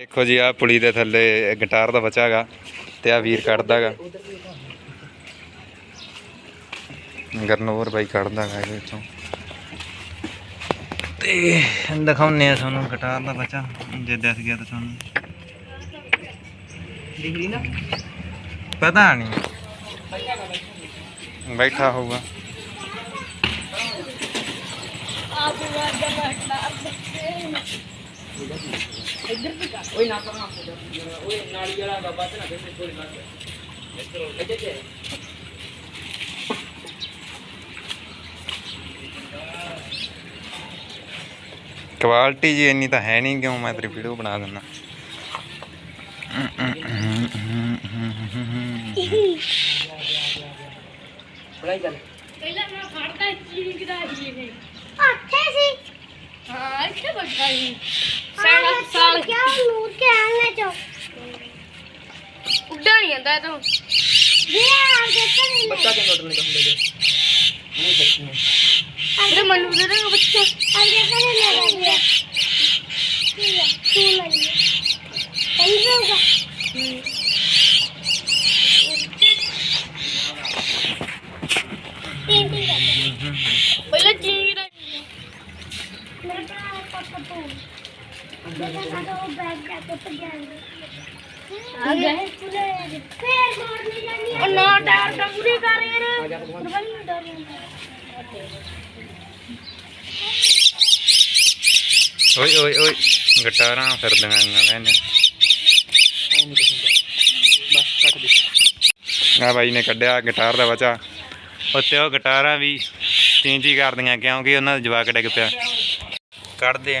ਦੇਖੋ ਜੀ ਆ ਪੁਲੀ ਦੇ ਥੱਲੇ ਗਿਟਾਰ ਦਾ ਬੱਚਾ ਹੈਗਾ ਤੇ ਆ ਵੀਰ ਕੱਢਦਾਗਾ ਗਰਨੋਰ ਬਾਈ ਕੱਢਦਾਗਾ ਇਹਦੇ ਵਿੱਚੋਂ। ਤੇ ਦਿਖਾਉਂਦੇ ਆ ਤੁਹਾਨੂੰ ਗਿਟਾਰ ਦਾ ਬੱਚਾ ਜੇ ਦਿਸ ਗਿਆ ਤਾਂ ਤੁਹਾਨੂੰ। ਦਿਖ ਰਹੀ ਨਾ। ਪਤਾ ਨਹੀਂ। ਬੈਠਾ ਹੋਊਗਾ। ਓਏ ਨਾ ਕਰਨਾ ਓਏ ਨਾਲੀ ਵਾਲਾ ਬਾਬਾ ਤੇ ਨਾ ਦੇ ਕੋਈ ਨਾ ਇੱਥੇ ਤੇ ਕੁਆਲਿਟੀ ਜੀ। ਇੰਨੀ ਤਾਂ ਹੈ ਨਹੀਂ ਕਿਉਂ ਮੈਂ ਤੇਰੀ ਵੀਡੀਓ ਬਣਾ ਦਿੰਦਾ। ਬੜਾਈ ਚੱਲ। ਪਹਿਲਾਂ ਮੈਂ ਫੜਦਾ ਚੀਜ਼ ਦਾ ਜੀ ਇਹ। ਅੱਠੇ ਸੀ। ਕਿਆ ਨੂਰ ਕੇ ਆਣੇ ਚੋ ਉੱਡਣ ਨਹੀਂ ਜਾਂਦਾ ਇਹ ਤੋਂ ਇਹ ਆ ਕੇ ਕਰੀ ਬੱਚਾ ਕੇ ਨੋਟ ਨਹੀਂ ਹੁੰਦਾ ਜੇ ਇਹ ਮਨੂ ਦੇ ਦੇਗਾ ਬੱਚਾ ਅੱਗੇ ਕਰੀ ਲੈ ਗਿਆ ਠੀਕ ਹੈ ਸਾਡਾ ਉਹ ਓਏ ਓਏ ਓਏ, ਗਟਾਰਾਂ ਫਿਰਦੀਆਂ ਆਈਆਂ ਕਹਿੰਦੇ ਬਸ ਕੱਟ ਦੇ ਆ ਬਾਈ ਨੇ ਕੱਢਿਆ ਗਿਟਾਰ ਦਾ ਬਚਾ। ਉੱਤੇ ਉਹ ਗਟਾਰਾਂ ਵੀ ਚੇਂਜ ਹੀ ਕਰਦੀਆਂ ਕਿਉਂਕਿ ਉਹਨਾਂ ਦਾ ਜਵਾਕ ਡਿੱਗ ਪਿਆ। ਕੱਢ ਦੇ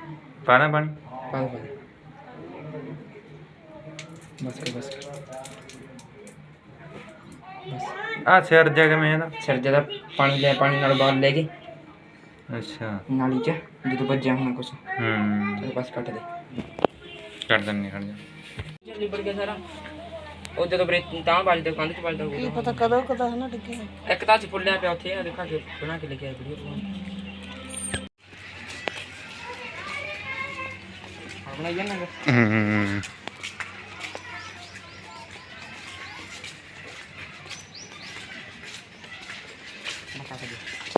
ਪਾਣਾ ਪਾਣੀ? ਪਾ ਪਾ ਬਸ ਕਰ ਬਸ ਕਰ। ਆ ਸਿਰ ਜਗ ਮੈਂ ਇਹਦਾ? ਸਿਰ ਜਦਾ ਪਾਣੀ ਲੈ ਪਾਣੀ ਨਾਲ ਬਾਹਰ ਲੈ ਕੇ। ਅੱਛਾ। ਨਾਲੀ ਚ ਜਦੋਂ ਵੱਜਿਆ ਹੋਣਾ ਕੁਛ। ਹੂੰ। ਚਲ ਬਸ ਕੱਟ ਦੇ। ਕੱਢ ਦਿੰਨੇ ਖੜ ਜਾ। ਜਲਦੀ ਬੜ ਗਿਆ ਸਾਰਾ। ਉਹ ਜਦੋਂ ਬਰੇ ਤਾਂ ਵੱਜਦਾ ਕੰਧ ਚ ਵੱਜਦਾ ਕੀ ਪਤਾ ਕਦੋਂ ਕਦੋਂ ਹਨਾ ਡਿੱਗੇ ਇੱਕ ਤਾਂ ਚ ਫੁੱਲਿਆ ਪਿਆ ਉੱਥੇ ਆ ਦੇਖਾ ਕੇ ਬਣਾ ਕੇ ਲੈ ਕੇ ਆਇਆ video Hmm. hmm, hmm. Masak aja.